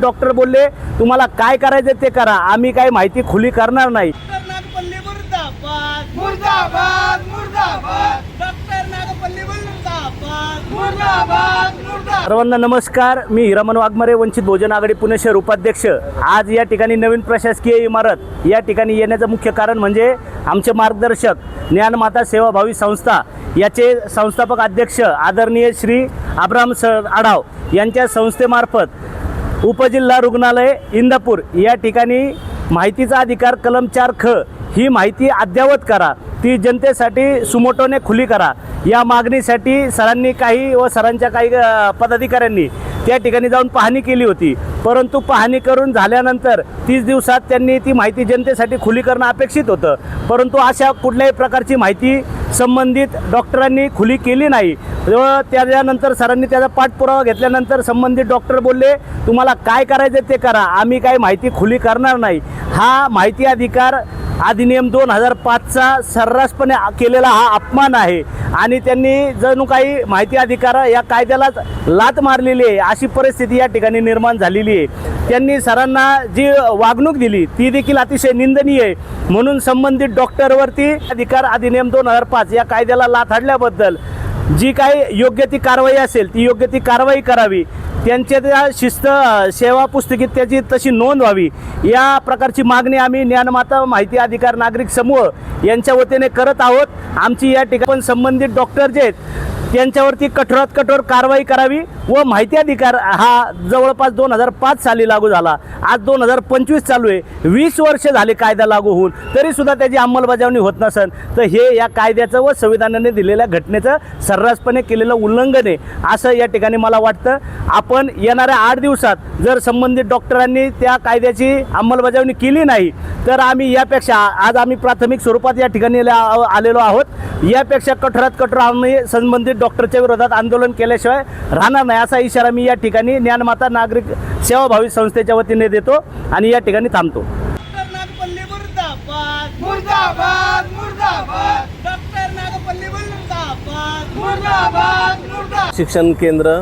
Doctor बोलले तुम्हाला काय करायचं ते करा. आम्ही काही माहिती खुली करणार नाही. डॉक्टर नागपल्ली मुर्दाबाद. मुर्दाबाद मुर्दाबाद. डॉक्टर नागपल्ली मुर्दाबाद. मुर्दाबाद मुर्दाबाद. सर्वांना नमस्कार. मी हिरामन वाघमारे वंचित बहुजन आघाडी पुणे शहर उपाध्यक्ष. आज या ठिकाणी नवीन प्रशासकीय इमारत या ठिकाणी येण्याचं मुख्य कारण म्हणजे आमचे मार्गदर्शक ज्ञानमाता सेवाभावी संस्था याचे संस्थापक अध्यक्ष आदरणीय श्री अब्राम सर आढाव यांच्या संस्थेमार्फत उपजिल्हा रुग्णालय इंदापूर या ठिकाणी माहितीचा अधिकार कलम चार ख ही माहिती अद्ययावत करा. ती जनतेसाठी सुमोटोने खुली करा. या मागणीसाठी सरांनी काही व सरांच्या काही पदाधिकाऱ्यांनी त्या ठिकाणी जाऊन पाहणी केली होती. परंतु पाहणी करून झाल्यानंतर तीस दिवसात त्यांनी ती माहिती जनतेसाठी खुली करणं अपेक्षित होतं. परंतु अशा कुठल्याही प्रकारची माहिती संबंधित डॉक्टरांनी खुली केली नाही. त्याच्यानंतर सरांनी त्याचा पाठपुरावा घेतल्यानंतर संबंधित डॉक्टर बोलले तुम्हाला काय करायचं ते करा. आम्ही काही माहिती खुली करणार नाही. हा माहिती अधिकार अधिनियम दोन हजार पाचचा सर्रासपणे केलेला हा अपमान आहे. आणि त्यांनी जणू काही माहिती अधिकार या कायद्यालाच लात मारलेली आहे. अशी परिस्थिती या ठिकाणी निर्माण झालेली आहे. त्यांनी सरांना जी वागणूक दिली ती देखील अतिशय निंदनीय आहे. म्हणून संबंधित डॉक्टरवरती अधिकार अधिनियम दोन हजार पाच या कायद्याला लाथ हाडल्याबद्दल जी काही योग्य ती कारवाई असेल ती योग्य ती कारवाई करावी त्यांच्या त्या शिस्त सेवा पुस्तकीत त्याची तशी नोंद व्हावी या प्रकारची मागणी आम्ही ज्ञानमाता माहिती अधिकार नागरिक समूह यांच्या वतीने करत आहोत. आमची या ठिकाणी पण संबंधित डॉक्टर जे आहेत त्यांच्यावरती कठोरात कठोर कारवाई करावी व माहिती अधिकार हा जवळपास दोन हजार पाच साली लागू झाला. आज दोन हजार पंचवीस चालू आहे. वीस वर्ष झाले कायदा लागू होऊन. तरीसुद्धा त्याची अंमलबजावणी होत नसन. तर हे या कायद्याचं व संविधानाने दिलेल्या घटनेचं सर्रासपणे केलेलं उल्लंघन आहे. असं या ठिकाणी मला वाटतं. आपण येणाऱ्या आठ दिवसात जर संबंधित डॉक्टरांनी त्या कायद्याची अंमलबजावणी केली नाही तर आम्ही यापेक्षा आज आम्ही प्राथमिक स्वरूपात या ठिकाणी आलेलो आहोत. यापेक्षा कठोरात कठोर आम्ही संबंधित डॉक्टरच्या विरोधात आंदोलन केल्याशिवाय राहणार नाही. असा इशारा मी या ठिकाणी ज्ञानमाता नागरिक सेवाभावी संस्थेच्या वतीने देतो आणि या ठिकाणी थांबतो. डॉक्टर नागपल्ली मुर्दाबाद. मुर्दाबाद मुर्दाबाद. डॉक्टर नागपल्ली मुर्दाबाद. मुर्दाबाद मुर्दाबाद. शिक्षण केंद्र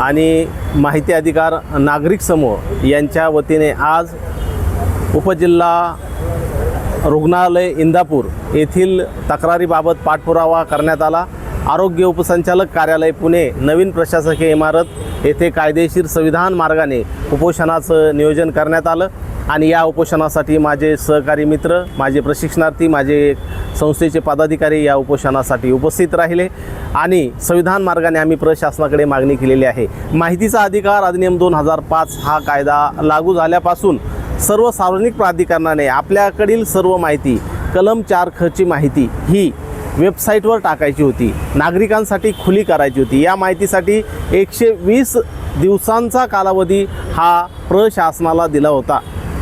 आणि माहिती अधिकार नागरिक समूह यांच्या वतीने आज उपजिल्हा रुग्णालय इंदापूर येथील तक्रारीबाबत पाठपुरावा करण्यात आला. आरोग्य उपसंचालक कार्यालय पुणे नवीन प्रशासकीय इमारत येथे कायदेशीर संविधान मार्गाने उपोषणाचं नियोजन करण्यात आलं. आणि या उपोषणासाठी माझे सहकारी मित्र माझे प्रशिक्षणार्थी माझे संस्थेचे पदाधिकारी या उपोषणासाठी उपस्थित राहिले. आणि संविधान मार्गाने आम्ही प्रशासनाकडे मागणी केलेली आहे. माहितीचा अधिकार अधिनियम दोन हजार पाच हा कायदा लागू झाल्यापासून सर्व सार्वजनिक प्राधिकरणाने आपल्याकडील सर्व माहिती कलम चार खची माहिती ही वेबसाईटवर टाकायची होती. नागरिकांसाठी खुली करायची होती. या माहितीसाठी एकशे वीस दिवसांचा कालावधी हा प्रशासनाला दिला होता.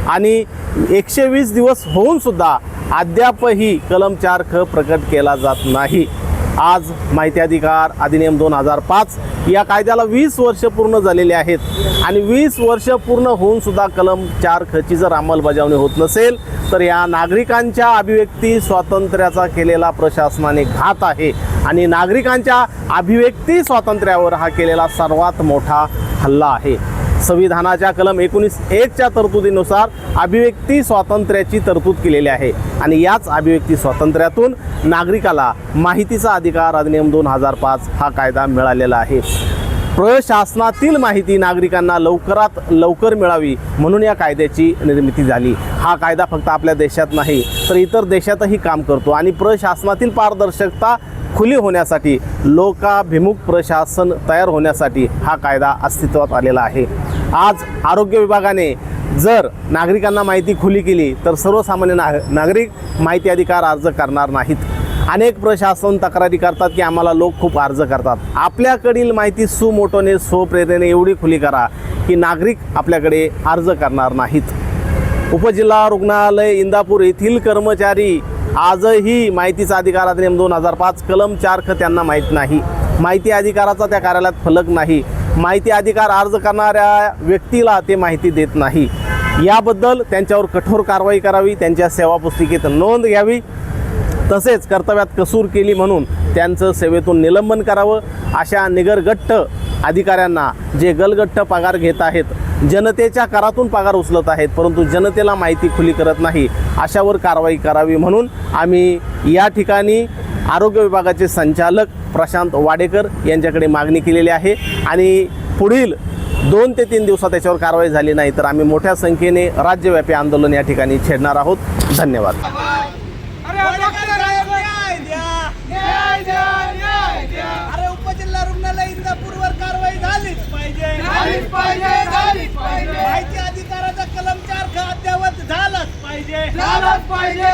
आणि एकशे वीस दिवस होऊनसुद्धा अद्यापही कलम चार ख प्रकट केला जात नाही. आज माहिती अधिकार अधिनियम दोन हजार पाच या कायद्याला वीस वर्ष पूर्ण झालेले आहेत. आणि वीस वर्ष पूर्ण होऊन सुद्धा कलम चार खची जर अंमलबजावणी होत नसेल तर या नागरिकांच्या अभिव्यक्ती स्वातंत्र्याचा केलेला प्रशासनाने घात आहे. आणि नागरिकांच्या अभिव्यक्ती स्वातंत्र्यावर हा केलेला सर्वात मोठा हल्ला आहे. संविधानाच्या कलम एकोणीस एकच्या तरतुदीनुसार अभिव्यक्ती स्वातंत्र्याची तरतूद केलेली आहे. आणि याच अभिव्यक्ती स्वातंत्र्यातून नागरिकाला माहितीचा अधिकार अधिनियम दोन हजार पाच हा कायदा मिळालेला आहे. प्रशासनातील माहिती नागरिकांना लवकरात लवकर मिळावी म्हणून या कायद्याची निर्मिती झाली. हा कायदा फक्त आपल्या देशात नाही तर इतर देशातही काम करतो आणि प्रशासनातील पारदर्शकता खुली होण्यासाठी लोकाभिमुख प्रशासन तयार होण्यासाठी हा कायदा अस्तित्वात आलेला आहे. आज आरोग्य विभागाने जर नागरिकांना माहिती खुली केली तर सर्वसामान्य ना नागरिक माहिती अधिकार अर्ज करणार नाहीत. अनेक प्रशासन तक्रारी करतात की आम्हाला लोक खूप अर्ज करतात. आपल्याकडील माहिती सुमोटोने स्वप्रेरणेने एवढी खुली करा की नागरिक आपल्याकडे अर्ज करणार नाहीत. उपजिल्हा रुग्णालय इंदापूर येथील कर्मचारी आजही माहितीचा अधिकार अधिनियम दोन हजार पाच कलम चार ख त्यांना माहीत नाही. माहिती अधिकाराचा त्या कार्यालयात फलक नाही. माहिती अधिकार अर्ज करणाऱ्या व्यक्तीला ते माहिती देत नाही. याबद्दल त्यांच्यावर कठोर कारवाई करावी त्यांच्या सेवा पुस्तिकेत नोंद घ्यावी. तसेच कर्तव्यात कसूर केली म्हणून त्यांचं सेवेतून निलंबन करावं. अशा निगरगट्ट अधिकाऱ्यांना जे गलगट्ट पगार घेत आहेत जनतेच्या करातून पगार उचलत आहेत परंतु जनतेला माहिती खुली करत नाही अशावर कारवाई करावी म्हणून आम्ही या ठिकाणी आरोग्य विभागाचे संचालक प्रशांत वाडेकर यांच्याकडे मागणी केलेली आहे. आणि पुढील दोन ते तीन दिवसात त्याच्यावर कारवाई झाली नाही तर आम्ही मोठ्या संख्येने राज्यव्यापी आंदोलन या ठिकाणी छेडणार आहोत. धन्यवाद. अरे डॉक्टर साहेब न्याय द्या न्याय द्या न्याय द्या अरे उपजिल्हा रुग्णालय इंदापूरवर कारवाई झालीच पाहिजे. झालीच पाहिजे झालीच पाहिजे. माहिती अधिकाराचा कलम चार अद्यावत झालाच पाहिजे. झालाच पाहिजे